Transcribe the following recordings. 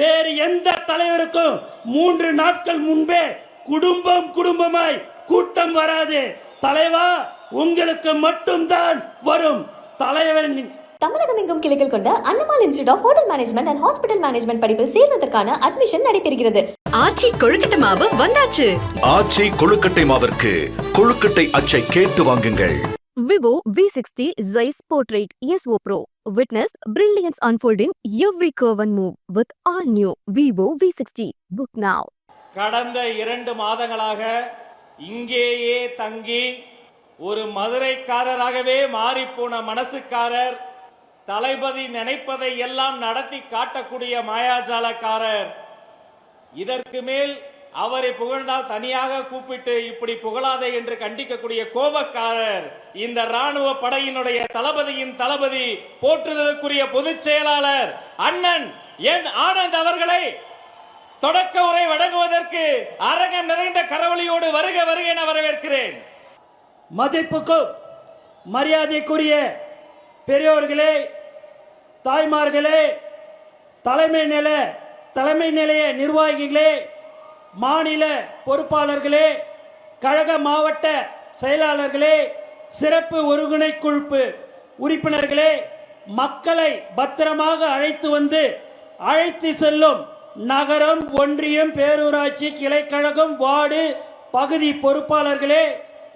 வேறு எந்த தலைவருக்கும் மூன்று நாட்கள் முன்பே குடும்பம் குடும்பமாய் கூட்டம் வராது. தலைவா உங்களுக்கு மட்டும்தான் வரும். தலைவரின் தமிழகம் எங்கும் கிளைகள் கொண்ட Annamal institute of hotel management and hospital management படிப்பில் சேர்வதற்கான அட்மிஷன் நடைபெறுகிறது. ஆச்சி கொழுக்கட்டை மாவு வந்தாச்சு. ஆச்சி கொழுக்கட்டை மாவிற்கு கொழுக்கட்டை அச்சை கேட்டு வாங்குங்கள். Vivo V60 Zeiss Portrait ESO Pro. Witness brilliance unfold in every curve and move with all new Vivo V60. Book now. கடந்த இரண்டு மாதங்களாக இங்கேயே தங்கி ஒரு மதுரைக்காரராகவே மாறிப்போன மனசுக்காரர் தளபதி நினைப்பதை எல்லாம் நடத்தி காட்டக்கூடிய மாயாஜாலக்காரர் இதற்கு மேல் அவரை புகழ்ந்தால் தனியாக கூப்பிட்டு இப்படி புகழாதே என்று கண்டிக்கக்கூடிய கோபக்காரர் இந்த ராணுவ படையினுடைய தளபதியின் தளபதி போற்றுதலுக்குரிய பொதுச் செயலாளர் அண்ணன் என் ஆனந்த் அவர்களை தொடக்க உரை வழங்குவதற்கு அரங்கம் நிறைந்த கரவொலியோடு வருக வருக என வரவேற்கிறேன். மதிப்புக்கும் மரியாதைக்குரிய பெரியோர்களே தாய்மார்களே தலைமை நில தலைமை நிலைய நிர்வாகிகளே மாநில பொறுப்பாளர்களே கழக மாவட்ட செயலாளர்களே சிறப்பு ஒருங்கிணைக்குழுப்பு உறுப்பினர்களே மக்களை பத்திரமாக அழைத்து வந்து அழைத்து செல்லும் நகரம் ஒன்றியம் பேரூராட்சி கிளைக்கழகம் வார்டு பகுதி பொறுப்பாளர்களே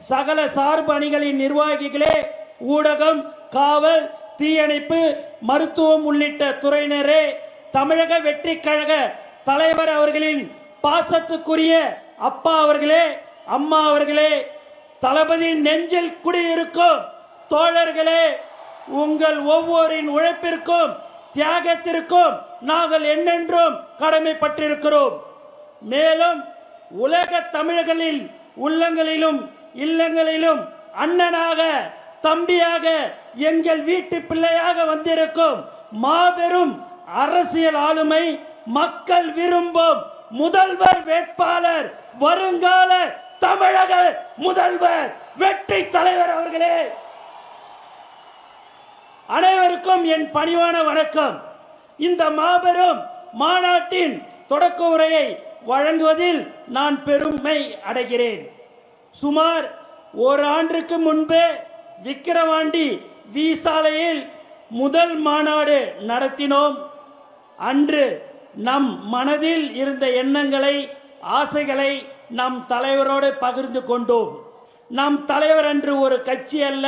சகல சார்பு அணிகளின் நிர்வாகிகளே ஊடகம் காவல் தீயணைப்பு மருத்துவம் உள்ளிட்ட துறையினரே தமிழக வெற்றி கழக தலைவர் அவர்களின் பாசத்துக்குரிய அப்பா அவர்களே அம்மா அவர்களே தளபதியின் நெஞ்சில் குடியிருக்கும் தோழர்களே உங்கள் ஒவ்வொரின் உழைப்பிற்கும் தியாகத்திற்கும் நாங்கள் என்னென்றும் கடமைப்பட்டிருக்கிறோம். மேலும் உலக தமிழர்களில் உள்ளங்களிலும் இல்லங்களிலும் அண்ணனாக தம்பியாக எங்கள் வீட்டு பிள்ளையாக வந்திருக்கும் மாபெரும் அரசியல் ஆளுமை மக்கள் விரும்பும் முதல்வர் வேட்பாளர் வருங்கால தமிழக முதல்வர் வெற்றி தலைவர் அவர்களே. அனைவருக்கும் என் பணிவான வணக்கம். இந்த மாபெரும் மாநாட்டின் தொடக்க உரையை வழங்குவதில் நான் பெருமை அடைகிறேன். சுமார் ஒரு ஆண்டுக்கு முன்பே விக்கிரவாண்டி வி சாலையில் முதல் மாநாடு நடத்தினோம். அன்று நம் மனதில் இருந்த எண்ணங்களை ஆசைகளை நம் தலைவரோடு பகிர்ந்து கொண்டோம். நம் தலைவர் என்று ஒரு கட்சி அல்ல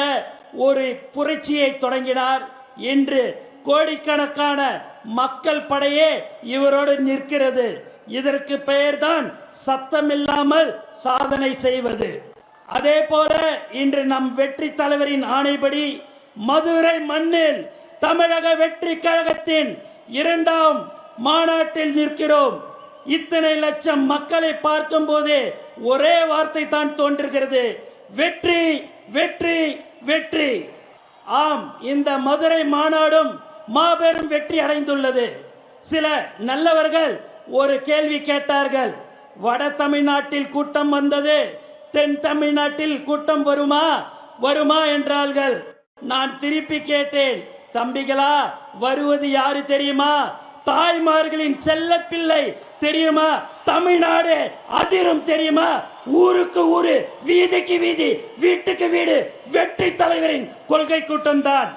ஒரு புரட்சியை தொடங்கினார் இன்று கோடிக்கணக்கான மக்கள் படையே இவரோடு நிற்கிறது. இதற்கு பெயர்தான் சத்தமில்லாமல் சாதனை செய்வது. அதே போல இன்று நம் வெற்றி தலைவரின் ஆணைப்படி மதுரை மண்ணில் தமிழக வெற்றி கழகத்தின் இரண்டாம் மாநாட்டில் நிற்கிறோம். இத்தனை லட்சம் மக்களை பார்க்கும் போது ஒரே வார்த்தை தான் தோன்றுகிறது. வெற்றி வெற்றி வெற்றி. ஆம் இந்த மதுரை மாநாடும் மாபெரும் வெற்றி அடைந்துள்ளது. சில நல்லவர்கள் ஒரு கேள்வி கேட்டார்கள். வட தமிழ்நாட்டில் கூட்டம் வந்தது. தென் தமிழ்நாட்டில் கூட்டம் வருமா? வருமா என்றார்கள். நான் திருப்பி கேட்டேன். தம்பிகளா வருவது யாரு தெரியுமா? தாய்மார்களின் செல்ல பிள்ளை தெரியுமா? தமிழ்நாடு அதிரும் தெரியுமா? ஊருக்கு ஊரு வீதிக்கு வீதி வீட்டுக்கு வீடு வெற்றி தலைவரின் கொள்கை கூட்டம் தான்.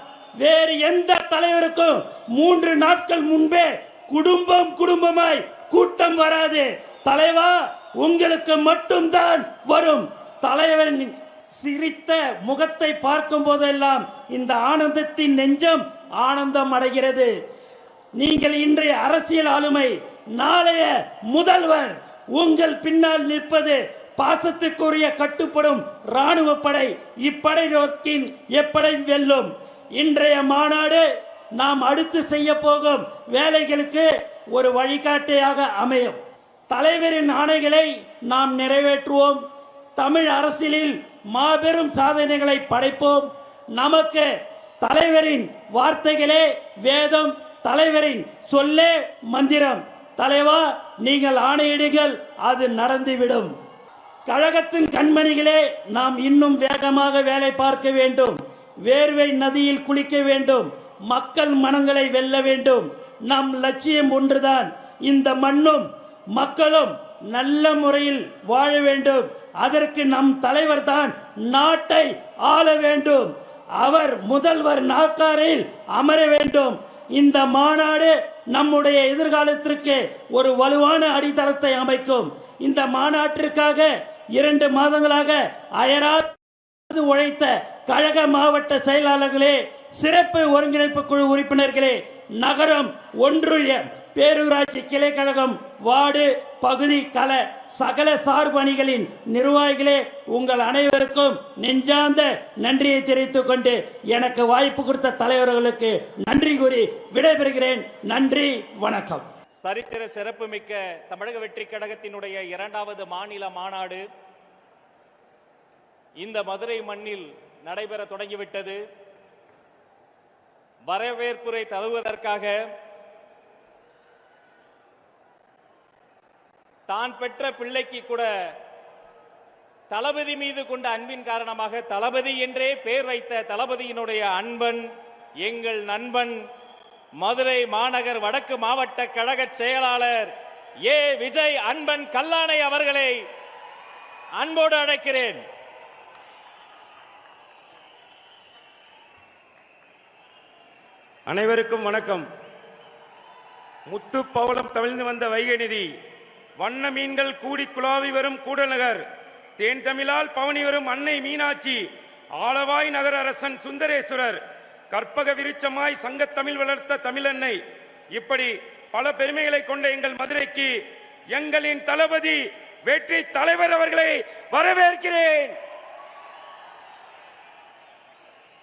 வேறு எந்த தலைவருக்கும் மூன்று நாட்கள் முன்பே குடும்பம் குடும்பமாய் கூட்டம் வராது. தலைவா உங்களுக்கு மட்டும்தான் வரும். தலைவரின் சிரித்த முகத்தை பார்க்கும் போதெல்லாம் இந்த ஆனந்தத்தின் நெஞ்சம் ஆனந்தம் அடைகிறது. நீங்கள் இன்றைய அரசியல் ஆளுமை நாளைய முதல்வர். உங்கள் பின்னால் நிற்பது பாசத்துக்குரிய கட்டுப்படும் ராணுவ படை. இப்படை நோக்கின் எப்படை வெல்லும்? இன்றைய மாநாடு நாம் அடுத்து செய்ய போகும் வேலைகளுக்கு ஒரு வழிகாட்டியாக அமையும். தலைவரின் ஆணைகளை நாம் நிறைவேற்றுவோம். தமிழ் அரசியலில் மாபெரும் சாதனைகளை படைப்போம். நமக்கு தலைவரின் வார்த்தைகளே வேதம் தலைவரின் சொல்லே மந்திரம். தலைவா நீங்கள் ஆணையிடுங்கள் அது நடந்துவிடும். கழகத்தின் கண்மணிகளே நாம் இன்னும் வேகமாக வேலை பார்க்க வேண்டும். வேர்வை நதியில் குளிக்க வேண்டும். மக்கள் மனங்களை வெல்ல வேண்டும். நம் லட்சியம் ஒன்றுதான். இந்த மண்ணும் மக்களும் நல்ல முறையில் வாழ வேண்டும். அதற்கு நம் தலைவர் தான் நாட்டை ஆள வேண்டும். அவர் முதல்வர் நாற்காரில் அமர வேண்டும். இந்த மாநாடு நம்முடைய எதிர்காலத்திற்கு ஒரு வலுவான அடித்தளத்தை அமைக்கும். இந்த மாநாட்டிற்காக இரண்டு மாதங்களாக அயராது உழைத்த கழக மாவட்ட செயலாளர்களே சிறப்பு ஒருங்கிணைப்பு குழு உறுப்பினர்களே நகரம் ஒன்று பேரூராட்சி கிளை கழகம் வார்டு பகுதி கல சகல சார்பணிகளின் நிர்வாகிகளே உங்கள் அனைவருக்கும் நெஞ்சார்ந்த நன்றியை தெரிவித்துக் கொண்டு எனக்கு வாய்ப்பு கொடுத்த தலைவர்களுக்கு நன்றி கூறி விடைபெறுகிறேன். நன்றி வணக்கம். சரித்திர சிறப்புமிக்க தமிழக வெற்றி கழகத்தினுடைய இரண்டாவது மாநில மாநாடு இந்த மதுரை மண்ணில் நடைபெற தொடங்கிவிட்டது. வரவேற்புரை தழுவதற்காக தான் பெற்ற பிள்ளைக்கு கூட தளபதி மீது கொண்ட அன்பின் காரணமாக தளபதி என்றே பெயர் வைத்த தளபதியினுடைய அன்பன் எங்கள் நண்பன் மதுரை மாநகர் வடக்கு மாவட்ட கழக செயலாளர் ஏ. விஜய் அன்பன் கல்லானை அவர்களை அன்போடு அழைக்கிறேன். அனைவருக்கும் வணக்கம். முத்து பவளம் தவிழ்ந்து வந்த வைகை நிதி வண்ண மீன்கள் கூடி குழாவி வரும் கூடநகர் தேன் தமிழால் பவனி வரும் அன்னை மீனாட்சி. ஆளவாய் நகர அரசன் சுந்தரேஸ்வரர். கற்பக விருட்சமாய் சங்கத்தமிழ் வளர்த்த தமிழன்னை. இப்படி பல பெருமைகளை கொண்ட எங்கள் மதுரைக்கு எங்களின் தளபதி வெற்றி தலைவர் அவர்களை வரவேற்கிறேன்.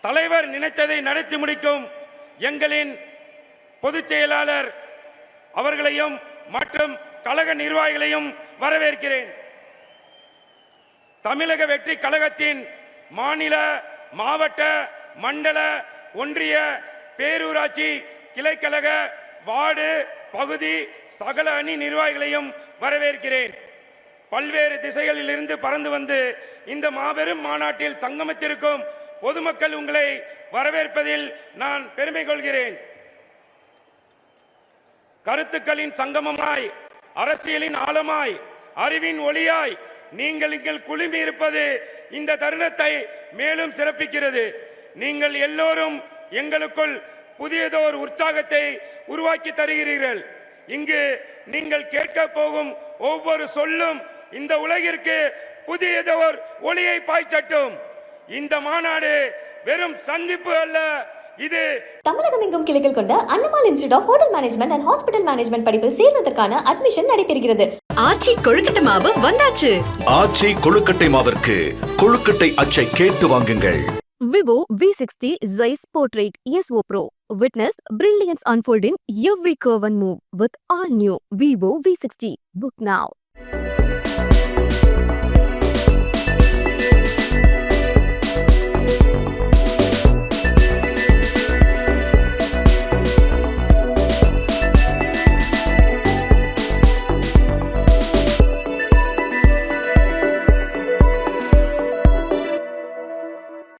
தலைவர் நினைத்ததை நடத்தி முடிக்கும் எங்களின் பொதுச் செயலாளர் அவர்களையும் மற்றும் கழக நிர்வாகிகளையும் வரவேற்கிறேன். தமிழக வெற்றி கழகத்தின் மாநில மாவட்ட மண்டல ஒன்றிய பேரூராட்சி கிளைக்கழக வார்டு பகுதி சகல அணி நிர்வாகிகளையும் வரவேற்கிறேன். பல்வேறு திசைகளில் இருந்து பறந்து வந்து இந்த மாபெரும் மாநாட்டில் சங்கமித்திருக்கும் பொதுமக்கள் உங்களை வரவேற்பதில் நான் பெருமை கொள்கிறேன். கருத்துக்களின் சங்கமமாய் அரசியலின் ஆழமாய் அறிவின் ஒளியாய் நீங்கள் இங்கே குழுமி இருப்பது இந்த தருணத்தை மேலும் சிறப்பிக்கிறது. நீங்கள் எல்லோரும் எங்களுக்குள் புதியதோர் உற்சாகத்தை உருவாக்கி தருகிறீர்கள். இங்கு நீங்கள் கேட்க போகும் ஒவ்வொரு சொல்லும் இந்த உலகிற்கு புதியதோர் ஒளியை பாய்ச்சட்டும். இந்த மாநாடு வெறும் சந்திப்பு அல்ல இது தமிழகம் எங்கும் கிளைகள் கொண்ட Annamal institute of hotel management and hospital management படிப்பில் சேர்வதற்கான அட்மிஷன் நடைபெறுகிறது ஆச்சி கொழுக்கட்டை மாவு வந்தாச்சு ஆச்சி கொழுக்கட்டை மாவிற்கு கொழுக்கட்டை அச்சை கேட்டு வாங்குங்கள் Vivo V60 Zeiss Portrait ESO Pro. Witness brilliance unfold in every curve and move with all new Vivo V60. Book now.